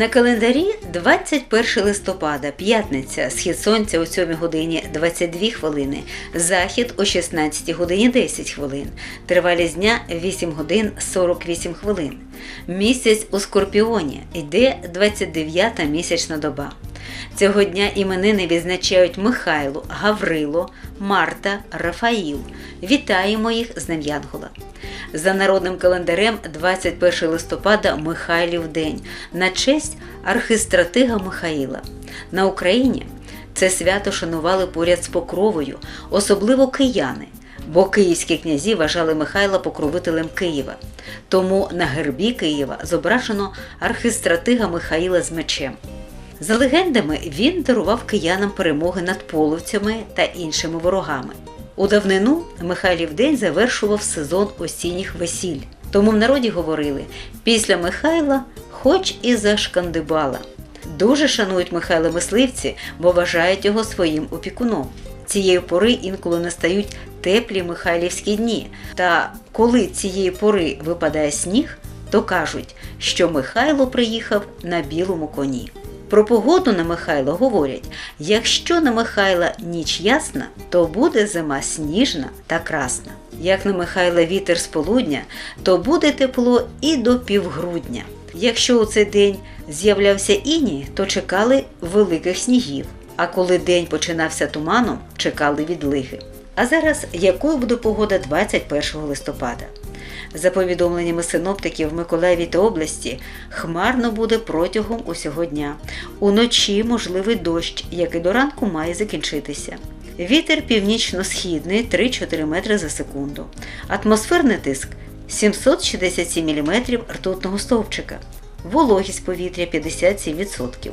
На календарі 21 листопада, п'ятниця, схід сонця о 7 годині 22 хвилини, захід о 16 годині 10 хвилин, тривалість дня 8 годин 48 хвилин. Місяць у Скорпіоні йде 29-та місячна доба. Цього дня іменини відзначають Михайло, Гаврило, Марта, Рафаїл. Вітаємо їх з Днем Янгола. За народним календарем 21 листопада Михайлів день на честь архистратига Михаїла. На Україні це свято шанували поряд з Покровою, особливо кияни, бо київські князі вважали Михайла покровителем Києва. Тому на гербі Києва зображено архистратига Михаїла з мечем. За легендами, він дарував киянам перемоги над половцями та іншими ворогами. У давнину Михайлів день завершував сезон осінніх весіль. Тому в народі говорили: після Михайла хоч і зашкандибала. Дуже шанують Михайла мисливці, бо вважають його своїм опікуном. Цієї пори інколи настають теплі михайлівські дні. Та коли цієї пори випадає сніг, то кажуть, що Михайло приїхав на білому коні. Про погоду на Михайло говорять: якщо на Михайла ніч ясна, то буде зима сніжна та красна. Як на Михайла вітер з полудня, то буде тепло і до півгрудня. Якщо у цей день з'являвся іній, то чекали великих снігів. А коли день починався туманом, чекали відлиги. А зараз якою буде погода 21 листопада? За повідомленнями синоптиків в Миколаєві та області, хмарно буде протягом усього дня. Уночі можливий дощ, який до ранку має закінчитися. Вітер північно-східний 3-4 метри за секунду. Атмосферний тиск 767 мм ртутного стовпчика. Вологість повітря 57%.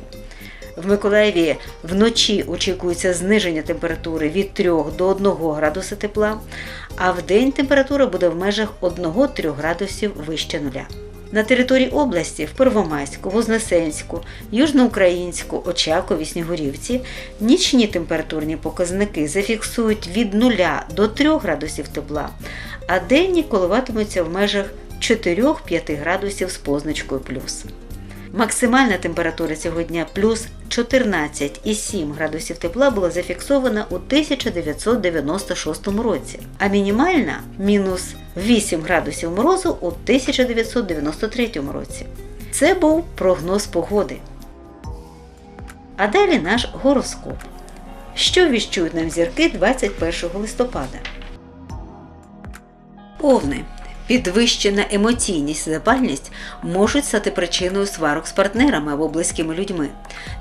В Миколаєві вночі очікується зниження температури від 3 до 1 градуса тепла, а в день температура буде в межах 1-3 градусів вище нуля. На території області в Первомайську, Вознесенську, Южноукраїнську, Очакові, Снігурівці нічні температурні показники зафіксують від 0 до 3 градусів тепла, а денні коливатимуться в межах 4-5 градусів з позначкою плюс. Максимальна температура цього дня плюс 14,7 градусів тепла була зафіксована у 1996 році, а мінімальна мінус 8 градусів морозу у 1993 році. Це був прогноз погоди. А далі наш гороскоп. Що віщують нам зірки 21 листопада? Овни. Підвищена емоційність і запальність можуть стати причиною сварок з партнерами або близькими людьми.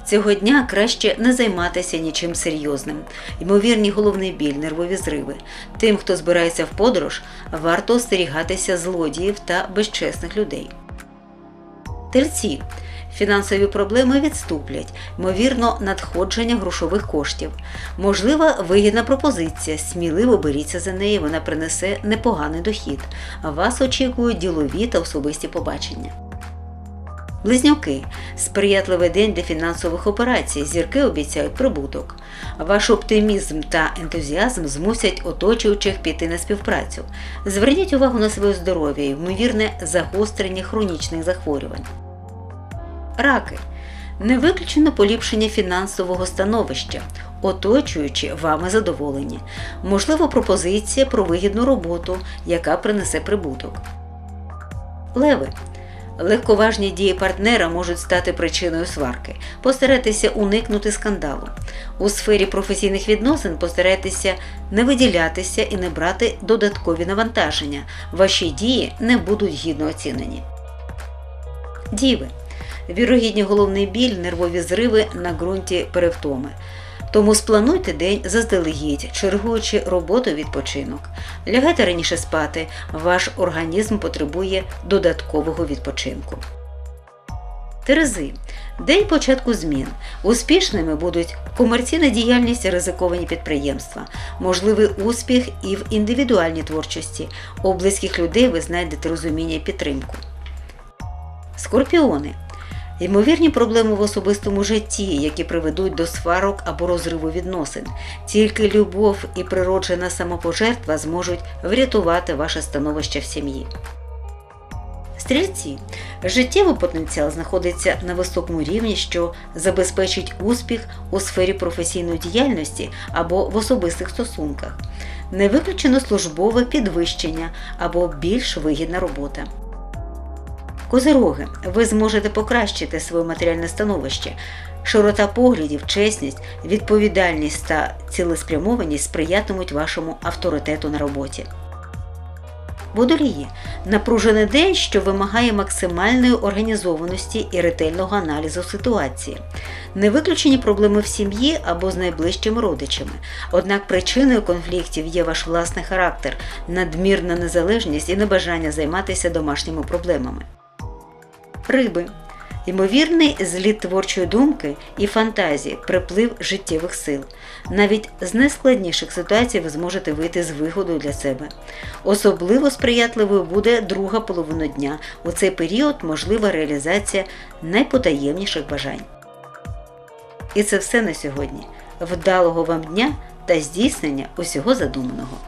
Цього дня краще не займатися нічим серйозним, ймовірні головний біль, нервові зриви. Тим, хто збирається в подорож, варто остерігатися злодіїв та безчесних людей. Тельці. Фінансові проблеми відступлять, ймовірно, надходження грошових коштів. Можлива вигідна пропозиція. Сміливо беріться за неї, вона принесе непоганий дохід. Вас очікують ділові та особисті побачення. Близнюки сприятливий день для фінансових операцій. Зірки обіцяють прибуток. Ваш оптимізм та ентузіазм змусять оточуючих піти на співпрацю. Зверніть увагу на своє здоров'я і ймовірне загострення хронічних захворювань. Раки. Не виключено поліпшення фінансового становища, оточуючи вами задоволені. Можливо, пропозиція про вигідну роботу, яка принесе прибуток. Леви. Легковажні дії партнера можуть стати причиною сварки. Постарайтеся уникнути скандалу. У сфері професійних відносин постарайтеся не виділятися і не брати додаткові навантаження. Ваші дії не будуть гідно оцінені. Діви. Вірогідні головний біль, нервові зриви на ґрунті перевтоми. Тому сплануйте день заздалегідь, чергуючи роботу відпочинок. Лягайте раніше спати, ваш організм потребує додаткового відпочинку. Терези. День початку змін. Успішними будуть комерційна діяльність і ризиковані підприємства, можливий успіх і в індивідуальній творчості. У близьких людей ви знайдете розуміння і підтримку. Скорпіони. Ймовірні проблеми в особистому житті, які приведуть до сварок або розриву відносин. Тільки любов і природжена самопожертва зможуть врятувати ваше становище в сім'ї. Стрільці. Життєвий потенціал знаходиться на високому рівні, що забезпечить успіх у сфері професійної діяльності або в особистих стосунках. Не виключено службове підвищення або більш вигідна робота. Козироги, ви зможете покращити своє матеріальне становище. Широта поглядів, чесність, відповідальність та цілеспрямованість сприятимуть вашому авторитету на роботі. Водолії напружений день, що вимагає максимальної організованості і ретельного аналізу ситуації. Не виключені проблеми в сім'ї або з найближчими родичами. Однак причиною конфліктів є ваш власний характер, надмірна незалежність і небажання займатися домашніми проблемами. Риби. Ймовірний зліт творчої думки і фантазії, приплив життєвих сил. Навіть з найскладніших ситуацій ви зможете вийти з вигодою для себе. Особливо сприятливою буде друга половина дня. У цей період можлива реалізація найпотаємніших бажань. І це все на сьогодні. Вдалого вам дня та здійснення усього задуманого.